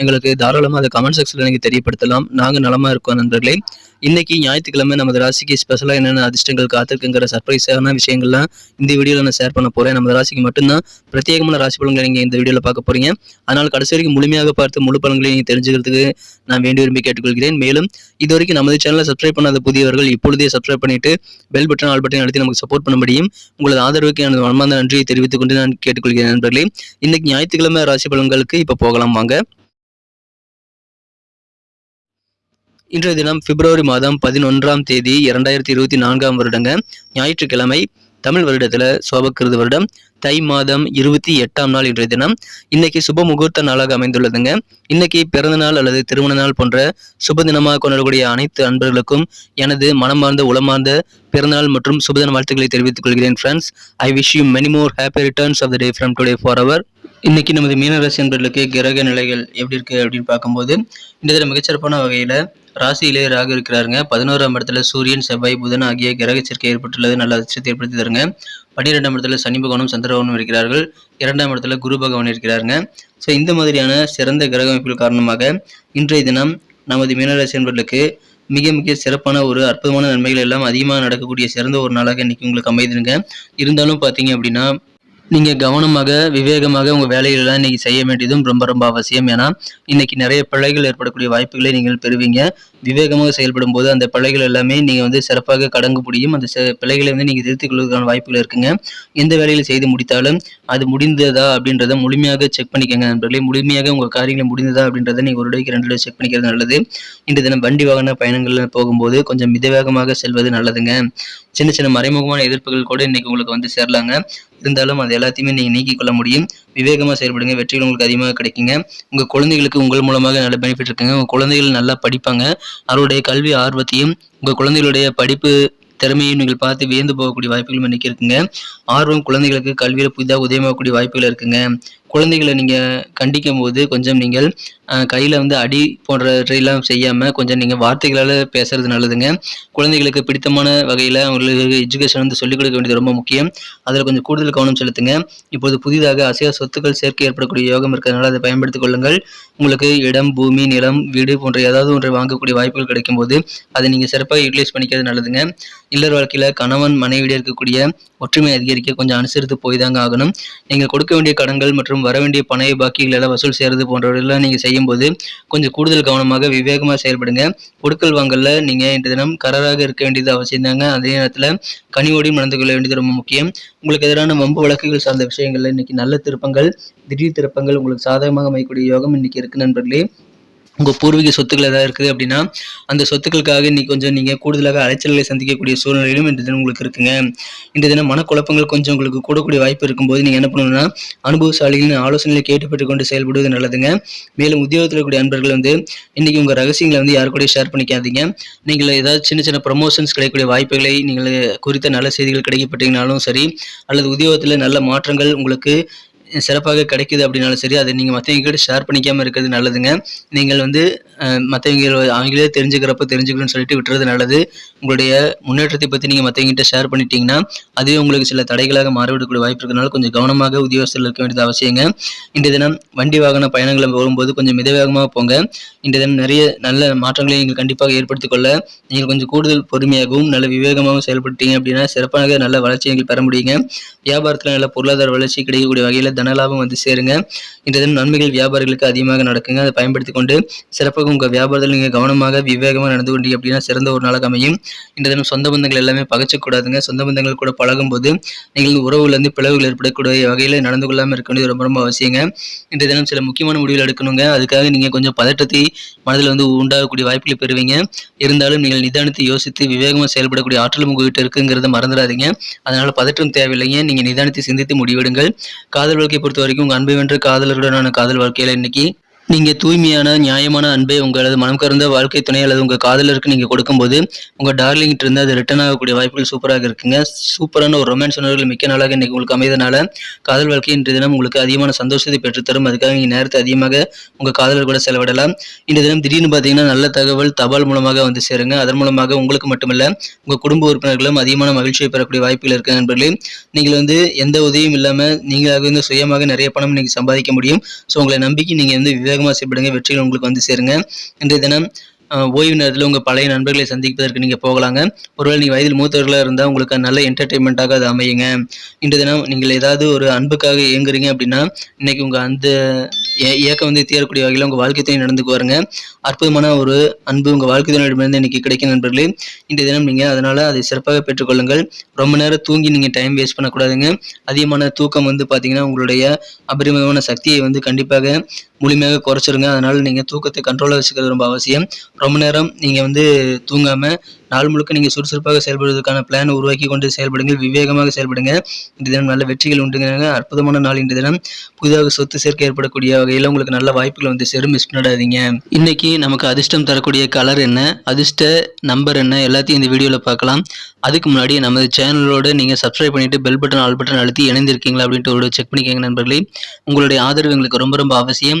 எங்களுக்கு தாராளமாக அதை கமெண்ட் செக்ஷனில் நீங்கள் தெரியப்படுத்தலாம். நாங்கள் நலமாக இருக்கோம் நண்பர்களே. இன்னைக்கு ஞாயிற்றுக்கிழமை நமது ராசிக்கு ஸ்பெஷலாக என்னென்ன அதிர்ஷ்டங்கள் காத்திருக்குங்கிற சர்ப்ரைஸான விஷயங்கள்லாம் இந்த வீடியோவில் நான் ஷேர் பண்ண போகிறேன் நமது ராசிக்கு மட்டும்தான் பிரத்யேகமான ராசி பலன்களை நீங்கள் இந்த வீடியோவில் பார்க்க போகிறீங்க அதனால் கடைசி வரைக்கும் முழுமையாக பார்த்து முழு பலன்களை நீங்கள் தெரிஞ்சுக்கிறதுக்கு நான் வேண்டி விரும்பி கேட்டுக்கொள்கிறேன். மேலும் இது வரைக்கும் நமது சேனலை சப்ஸ்கிரைப் பண்ணாத புதியவர்கள் இப்பொழுதே சப்ஸ்கிரைப் பண்ணிட்டு பெல் பட்டன் ஆல் பட்டன் அழுத்தி நமக்கு சப்போர்ட் பண்ண முடியும் உங்களது ஆதரவுக்கு எனது மனமார்ந்த நன்றியை தெரிவித்துக் கொண்டு நான் கேட்டுக்கொள்கிறேன் நண்பர்களே. இன்னைக்கு ஞாயிற்றுக்கிழமை ராசி பலன்களுக்கு இப்போ போகலாம் வாங்க. இன்றைய தினம் பிப்ரவரி மாதம் பதினொன்றாம் தேதி இரண்டாயிரத்தி இருபத்தி நான்காம் வருடங்க. ஞாயிற்றுக்கிழமை தமிழ் வருடத்தில் சோபக்கிருது வருடம். தை மாதம் இருபத்தி எட்டாம் நாள் இன்றைய தினம். இன்னைக்கு சுப முகூர்த்த நாளாக அமைந்துள்ளதுங்க. இன்னைக்கு பிறந்த நாள் அல்லது திருமண நாள் போன்ற சுப தினமாக கொண்டாடக்கூடிய அனைத்து அன்பர்களுக்கும் எனது மனமார்ந்த உளமார்ந்த பிறந்தநாள் மற்றும் சுபதின வாழ்த்துக்களை தெரிவித்துக் கொள்கிறேன் friends I wish you many more happy returns of the day from today for our இன்னைக்கு நமது மீனராசி என்பர்களுக்கு கிரக நிலைகள் எப்படி இருக்கு அப்படின்னு பார்க்கும்போது இந்த தினம் மிகச்சிறப்பான வகையில் ராசியிலே ராகு இருக்கிறாருங்க. பதினோராம் இடத்துல சூரியன் செவ்வாய் புதன் ஆகிய கிரக சேர்க்கை ஏற்பட்டுள்ளது. நல்ல அதிர்ஷ்டத்தை ஏற்படுத்தி தருங்க. பன்னிரெண்டாம் இடத்துல சனி பகவானும் சந்திர பகவானும் இருக்கிறார்கள். இரண்டாம் இடத்துல குரு பகவான் இருக்கிறாருங்க. ஸோ இந்த மாதிரியான சிறந்த கிரக அமைப்புகள் காரணமாக இன்றைய தினம் நமது மீனராசி என்பர்களுக்கு மிக மிக சிறப்பான ஒரு அற்புதமான நன்மைகள் எல்லாம் அதிகமாக நடக்கக்கூடிய சிறந்த ஒரு நாளாக இன்னைக்கு உங்களுக்கு அமைதிருங்க இருந்தாலும் பார்த்தீங்க அப்படின்னா நீங்கள் கவனமாக விவேகமாக உங்கள் வேலைகளெல்லாம் இன்றைக்கி செய்ய வேண்டியதும் ரொம்ப ரொம்ப அவசியம். ஏன்னா இன்றைக்கி நிறைய பிழைகள் ஏற்படக்கூடிய வாய்ப்புகளை நீங்கள் பெறுவீங்க. விவேகமாக செயல்படும் போது அந்த பிழைகள் எல்லாமே நீங்கள் வந்து சிறப்பாக கடங்க முடியும். அந்த செ- பிழைகளை வந்து நீங்கள் திருத்திக் கொள்வதற்கான வாய்ப்புகள் இருக்குங்க. எந்த வேலையில் செய்து முடித்தாலும் அது முடிந்ததா அப்படின்றத முழுமையாக செக் பண்ணிக்கோங்க நண்பர்களே. முழுமையாக உங்கள் காரியங்கள் முடிந்ததா அப்படின்றத நீங்கள் ஒரு டேக்கு ரெண்டு தடவை செக் பண்ணிக்கிறது நல்லது. இன்று தினம் வண்டி வாகன பயணங்களில் போகும்போது கொஞ்சம் மிதவேகமாக செல்வது நல்லதுங்க. சின்ன சின்ன மறைமுகமான எதிர்ப்புகள் கூட இன்னைக்கு உங்களுக்கு வந்து சேரலாங்க. இருந்தாலும் அது எல்லாத்தையுமே நீங்கள் நீக்கிக் கொள்ள முடியும். விவேகமாக செயல்படுங்க. வெற்றிகள் உங்களுக்கு அதிகமாக கிடைக்குங்க. உங்கள் குழந்தைகளுக்கு உங்கள் மூலமாக நல்ல பெனிஃபிட் இருக்குங்க. உங்கள் குழந்தைகள் நல்லா படிப்பாங்க. அவருடைய கல்வி ஆர்வத்தையும் உங்கள் குழந்தைகளுடைய படிப்பு திறமையும் நீங்கள் பார்த்து வியந்து போகக்கூடிய வாய்ப்புகளும் இன்னைக்கு இருக்குங்க. ஆர்வம் குழந்தைகளுக்கு கல்வியில் புதிதாக உதயமாகக்கூடிய வாய்ப்புகள் இருக்குங்க. குழந்தைகளை நீங்கள் கண்டிக்கும் போது கொஞ்சம் நீங்கள் கையில் வந்து அடி போன்றவற்றையெல்லாம் செய்யாமல் கொஞ்சம் நீங்கள் வார்த்தைகளால் பேசுறது நல்லதுங்க. குழந்தைகளுக்கு பிடித்தமான வகையில் அவங்களுக்கு எஜுகேஷன் வந்து சொல்லிக் கொடுக்க வேண்டியது ரொம்ப முக்கியம். அதில் கொஞ்சம் கூடுதல் கவனம் செலுத்துங்க. இப்போது புதிதாக அசைய சொத்துக்கள் சேர்க்கை ஏற்படக்கூடிய யோகம் இருக்கிறதுனால அதை பயன்படுத்திக் கொள்ளுங்கள். உங்களுக்கு இடம் பூமி நிலம் வீடு போன்ற ஏதாவது ஒன்றை வாங்கக்கூடிய வாய்ப்புகள் கிடைக்கும் போது அதை நீங்கள் சிறப்பாக யூட்டிலைஸ் பண்ணிக்கிறது நல்லதுங்க. இல்லற வாழ்க்கையில் கணவன் மனைவியிட இருக்கக்கூடிய ஒற்றுமை அதிகரிக்க கொஞ்சம் அனுசரித்து போய் தாங்க ஆகணும். நீங்கள் கொடுக்க வேண்டிய கடன்கள் மற்றும் வர வேண்டிய பணைய பாக்கிகள் எல்லாம் வசூல் செய்கிறது போன்றவற்றெல்லாம் நீங்கள் செய்யும்போது கொஞ்சம் கூடுதல் கவனமாக விவேகமாக செயல்படுங்க. கொடுக்கல் வாங்கல நீங்கள் இன்று தினம் கராராக இருக்க வேண்டியது அவசியம் தாங்க. அதே நேரத்தில் கனிவோடையும் நடந்து கொள்ள வேண்டியது ரொம்ப முக்கியம். உங்களுக்கு எதிரான வம்பு வழக்குகள் சார்ந்த விஷயங்கள்ல இன்னைக்கு நல்ல திருப்பங்கள் திடீர் திருப்பங்கள் உங்களுக்கு சாதகமாக அமையக்கூடிய யோகம் இன்னைக்கு இருக்கு நண்பர்களே. உங்கள் பூர்வீக சொத்துக்கள் ஏதாவது இருக்குது அப்படின்னா அந்த சொத்துக்களுக்காக இன்னைக்கு கொஞ்சம் நீங்கள் கூடுதலாக அலைச்சல்களை சந்திக்கக்கூடிய சூழ்நிலையிலும் இன்று தினம் உங்களுக்கு இருக்குங்க. இன்று தினம் மனக்குழப்பங்கள் கொஞ்சம் உங்களுக்கு கூடக்கூடிய வாய்ப்பு இருக்கும்போது நீங்கள் என்ன பண்ணணும்னா அனுபவசாலிகளின் ஆலோசனைகளை கேட்டு பெற்றுக்கொண்டு செயல்படுவது நல்லதுங்க. மேலும் உத்தியோகத்தில் இருக்கக்கூடிய அன்பர்கள் வந்து இன்றைக்கி உங்கள் ரகசியங்களை வந்து யாரு கூட ஷேர் பண்ணிக்காதீங்க. நீங்கள் ஏதாவது சின்ன சின்ன ப்ரமோஷன்ஸ் கிடைக்கக்கூடிய வாய்ப்புகளை நீங்கள் குறித்த நல்ல செய்திகள் கிடைக்கப்பட்டீங்கனாலும் சரி அல்லது உத்தியோகத்தில் நல்ல மாற்றங்கள் உங்களுக்கு சிறப்பாக கிடைக்குது அப்படின்னாலும் சரி அதை நீங்கள் மற்றவங்ககிட்ட ஷேர் பண்ணிக்காமல் இருக்கிறது நல்லதுங்க. நீங்கள் வந்து மற்றவங்க அவங்களே தெரிஞ்சுக்கிறப்ப தெரிஞ்சுக்கணும்னு சொல்லிட்டு விட்டுறது நல்லது. உங்களுடைய முன்னேற்றத்தை பற்றி நீங்கள் மற்றவங்ககிட்ட ஷேர் பண்ணிட்டீங்கன்னா அதுவே உங்களுக்கு சில தடைகளாக மாறிவிடக்கூடிய வாய்ப்பு இருக்கனால கொஞ்சம் கவனமாக உத்தியோகத்தில் இருக்க வேண்டியது அவசியங்க. இன்றைய தினம் வண்டி வாகன பயணங்களை போகும்போது கொஞ்சம் மிதவேகமாக போங்க. இன்றைய தினம் நிறைய நல்ல மாற்றங்களை நீங்கள் கண்டிப்பாக ஏற்படுத்திக் கொள்ள நீங்கள் கொஞ்சம் கூடுதல் பொறுமையாகவும் நல்ல விவேகமாகவும் செயல்பட்டீங்க அப்படின்னா சிறப்பாக நல்ல வளர்ச்சி நீங்கள் பெற முடியுங்க. வியாபாரத்தில் நல்ல பொருளாதார வளர்ச்சி கிடைக்கக்கூடிய வகையில் தனலாபம் வந்து சேருங்க. இந்த தினம் நன்மைகள் வியாபாரிகளுக்கு அதிகமாக நடக்குங்க. அதை பயன்படுத்தி கொண்டு சிறப்பாக உங்கள் வியாபாரத்தில் நீங்கள் கவனமாக விவேகமாக நடந்து கொண்டீங்க அப்படின்னா சிறந்த ஒரு நாளாக அமையும். இந்த தினம் சொந்த பந்தங்கள் எல்லாமே பகச்சக்கூடாதுங்க. சொந்த பந்தங்கள் கூட பழகும்போது நீங்கள் உறவுலேருந்து பிளவுகள் ஏற்படக்கூடிய வகையில் நடந்து கொள்ளாமல் இருக்க வேண்டியது ரொம்ப ரொம்ப அவசியங்க. இந்த தினம் சில முக்கியமான முடிவுகள் எடுக்கணுங்க. அதுக்காக நீங்கள் கொஞ்சம் பதட்டத்தை மனதில் வந்து உண்டாகக்கூடிய வாய்ப்புகளை பெறுவீங்க. இருந்தாலும் நீங்கள் நிதானத்தை யோசித்து விவேகமாக செயல்படக்கூடிய ஆற்றல் உங்ககிட்ட இருக்குங்கிறத மறந்துடாதீங்க. அதனால பதற்றம் தேவையில்லைங்க. நீங்கள் நிதானத்தை சிந்தித்து முடிவெடுங்கள். காதல்கள் வாழ்க்கையை பொறுத்த வரைக்கும் உங்கள் அன்பை வென்ற காதலருடனான காதல் வாழ்க்கையில் இன்னைக்கு நீங்கள் தூய்மையான நியாயமான அன்பை உங்களது மனம் கறந்த வாழ்க்கை துணை அல்லது உங்கள் காதலருக்கு நீங்கள் கொடுக்கும்போது உங்கள் டார்லிங்கிட்ட இருந்து அது ரிட்டர்ன் ஆகக்கூடிய வாய்ப்புகள் சூப்பராக இருக்குங்க. சூப்பரான ஒரு ரொமான்ஸ் உணர்வுகள் மிக்க நாளாக இன்றைக்கி உங்களுக்கு அமைதனால காதல் வாழ்க்கை இன்றைய தினம் உங்களுக்கு அதிகமான சந்தோஷத்தை பெற்றுத்தரும். அதுக்காக நீங்கள் நேரத்தை அதிகமாக உங்கள் காதலர் கூட செலவிடலாம். இன்றைய தினம் திடீர்னு பார்த்தீங்கன்னா நல்ல தகவல் தபால் மூலமாக வந்து சேருங்க. அதன் மூலமாக உங்களுக்கு மட்டுமல்ல உங்கள் குடும்ப உறுப்பினர்களும் அதிகமான மகிழ்ச்சியை பெறக்கூடிய வாய்ப்புகள் இருக்கு நண்பர்களே. நீங்கள் வந்து எந்த உதவியும் இல்லாமல் நீங்களாக வந்து சுயமாக நிறைய பணம் நீங்கள் சம்பாதிக்க முடியும். ஸோ உங்களை நம்பிக்கை நீங்கள் வந்து விவேக வேகமாக செயல்படுங்க வெற்றிகள் உங்களுக்கு வந்து சேருங்க. இன்றைய தினம் ஓய்வு நேரத்தில் உங்கள் பழைய நண்பர்களை சந்திப்பதற்கு நீங்கள் போகலாங்க. ஒருவேளை நீங்கள் வயதில் மூத்தவர்களாக இருந்தால் உங்களுக்கு நல்ல என்டர்டெயின்மெண்ட்டாக அது அமையுங்க. இன்று தினம் நீங்கள் ஏதாவது ஒரு அன்புக்காக இயங்குறீங்க அப்படின்னா இன்னைக்கு உங்கள் அந்த ஏ- வந்து தீரக்கூடிய வகையில் உங்கள் வாழ்க்கை துணை நடந்துக்குவாருங்க அற்புதமான ஒரு அன்பு உங்கள் வாழ்க்கை துணையிடமிருந்து இன்னைக்கு கிடைக்கும் நண்பர்களே. இன்றைய தினம் நீங்கள் அதனால் அதை சிறப்பாக பெற்றுக்கொள்ளுங்கள். ரொம்ப நேரம் தூங்கி நீங்கள் டைம் வேஸ்ட் பண்ணக்கூடாதுங்க. அதிகமான தூக்கம் வந்து பார்த்தீங்கன்னா உங்களுடைய அபரிமிதமான சக்தியை வந்து கண்டிப்பாக முழுமையாக குறைச்சிருங்க. அதனால் நீங்கள் தூக்கத்தை கண்ட்ரோலாக வச்சுக்கிறது ரொம்ப அவசியம். ரொம்ப நேரம் நீங்கள் வந்து தூங்காமல் நாள் முழுக்க நீங்கள் சுறுசுறுப்பாக செயல்படுவதற்கான பிளான் உருவாக்கி கொண்டு செயல்படுங்கள். விவேகமாக செயல்படுங்க. இன்று தினம் நல்ல வெற்றிகள் உண்டுங்க அற்புதமான நாள் இன்று தினம். புதிதாக சொத்து சேர்க்கை ஏற்படக்கூடிய வகையில் உங்களுக்கு நல்ல வாய்ப்புகள் வந்து சேரும். மிஸ் பண்ணிடாதீங்க இன்னைக்கு நமக்கு அதிர்ஷ்டம் தரக்கூடிய கலர் என்ன? அதிர்ஷ்ட நம்பர் என்ன? எல்லாத்தையும் இந்த வீடியோவில் பார்க்கலாம். அதுக்கு முன்னாடி நமது சேனலோட நீங்கள் சப்ஸ்கிரைப் பண்ணிவிட்டு பெல் பட்டன் ஆல் பட்டன் அழுத்தி இணைந்திருக்கீங்களா அப்படின்ட்டு ஒரு செக் பண்ணிக்கோங்க நண்பர்களே. உங்களுடைய ஆதரவு எங்களுக்கு ரொம்ப ரொம்ப அவசியம்.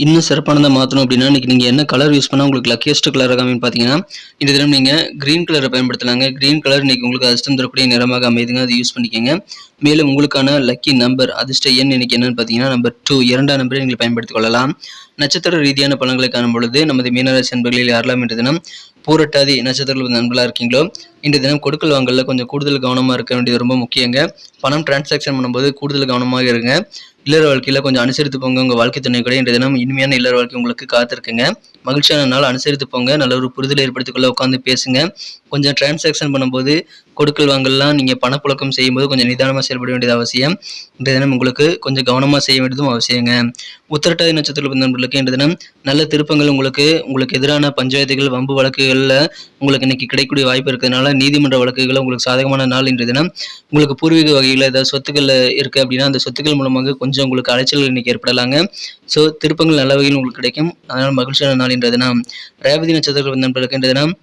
இன்னும் சிறப்பானதாக மாற்றணும் அப்படின்னா இன்னைக்கு நீங்கள் என்ன கலர் யூஸ் பண்ணால் உங்களுக்கு லக்கியஸ்ட் கலர் அமைன்னு பார்த்தீங்கன்னா இந்த தினம் நீங்கள் க்ரீன் கலரை பயன்படுத்தலாங்க. க்ரீன் கலர் இன்னைக்கு உங்களுக்கு அதிர்ஷ்டம் தரக்கூடிய நிறமாக அமைதுங்க. அதை யூஸ் பண்ணிக்கோங்க. மேலும் உங்களுக்கான லக்கி நம்பர் அதிர்ஷ்ட எண் இன்னைக்கு என்னன்னு பார்த்தீங்கன்னா நம்பர் டூ இரண்டாம் நம்பரை நீங்கள் பயன்படுத்திக் கொள்ளலாம். நட்சத்திர ரீதியான பலன்களை காணும் பொழுது நமது மீனராசி நண்பர்களில் யாரெல்லாம் இன்று தினம் பூரட்டாதி நட்சத்திரங்கள் நண்பர்களாக இருக்கீங்களோ இந்த தினம் கொடுக்கல் வாங்கல கொஞ்சம் கூடுதல் கவனமாக இருக்க வேண்டியது ரொம்ப முக்கியங்க. பணம் டிரான்சாக்ஷன் பண்ணும்போது கூடுதல் கவனமாக இருங்க. இல்லற வாழ்க்கையில் கொஞ்சம் அனுசரித்து போங்க. உங்கள் வாழ்க்கை துணை கூட இன்றைய தினம் இனிமையான இல்லற வாழ்க்கை உங்களுக்கு காத்திருக்குங்க. மகிழ்ச்சியான நாள் அனுசரித்து போங்க. நல்ல ஒரு புரிதல் ஏற்படுத்திக்கொள்ள உட்காந்து பேசுங்க. கொஞ்சம் டிரான்சாக்ஷன் பண்ணும்போது கொடுக்கல் வாங்கலாம் நீங்கள் பணப்புழக்கம் செய்யும்போது கொஞ்சம் நிதானமாக செயல்பட வேண்டியது அவசியம். இன்றைய தினம் உங்களுக்கு கொஞ்சம் கவனமாக செய்ய வேண்டியதும் அவசியங்க. உத்திரட்டாதி நட்சத்திர பிறந்தவர்களுக்கு இன்றைய தினம் நல்ல திருப்பங்கள் உங்களுக்கு உங்களுக்கு எதிரான பஞ்சாயத்துகள் வம்பு வழக்குகளில் உங்களுக்கு இன்னைக்கு கிடைக்கக்கூடிய வாய்ப்பு இருக்கிறதுனால நீதிமன்ற வழக்குகள் உங்களுக்கு சாதகமான நாள் இன்றைய தினம். உங்களுக்கு பூர்வீக வகையில் ஏதாவது சொத்துக்கள் இருக்குது அப்படின்னா அந்த சொத்துக்கள் மூலமாக கொஞ்சம் உங்களுக்கு அலைச்சல்கள் இன்னைக்கு ஏற்படலாங்க. ஸோ திருப்பங்கள் நல்ல வகையில் உங்களுக்கு கிடைக்கும். அதனால் மகிழ்ச்சியான நாள் இன்றைய தினம். ரேவதி நட்சத்திர பிறந்தவர்களுக்கு இன்றைய தினம்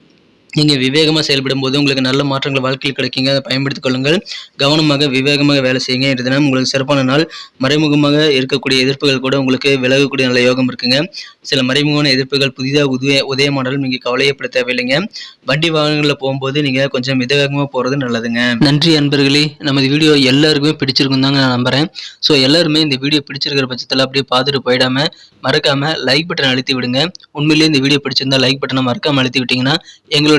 நீங்கள் விவேகமாக செயல்படும் போது உங்களுக்கு நல்ல மாற்றங்கள் வாழ்க்கையில் கிடைக்குங்க. அதை பயன்படுத்திக் கொள்ளுங்கள். கவனமாக விவேகமாக வேலை செய்யுங்க. இன்றைய தினம் உங்களுக்கு சிறப்பான நாள். மறைமுகமாக இருக்கக்கூடிய எதிர்ப்புகள் கூட உங்களுக்கு விலகக்கூடிய நல்ல யோகம் இருக்குங்க. சில மறைமுகமான எதிர்ப்புகள் புதிதாக உதய உதயமானாலும் நீங்கள் கவலையப்பட தேவையில்லைங்க. வண்டி வாகனங்களில் போகும்போது நீங்கள் கொஞ்சம் மிதவேகமாக போகிறது நல்லதுங்க. நன்றி அன்பர்களே. நமது வீடியோ எல்லாருக்குமே பிடிச்சிருக்கும் தாங்க நான் நம்புகிறேன் ஸோ எல்லாருமே இந்த வீடியோ பிடிச்சிருக்கிற பட்சத்தில் அப்படியே பார்த்துட்டு போயிடாம மறக்காமல் லைக் பட்டன் அழுத்தி விடுங்க. உண்மையிலேயே இந்த வீடியோ பிடிச்சிருந்தா லைக் பட்டனை மறக்காமல் அழுத்தி விட்டிங்கன்னா எங்களோட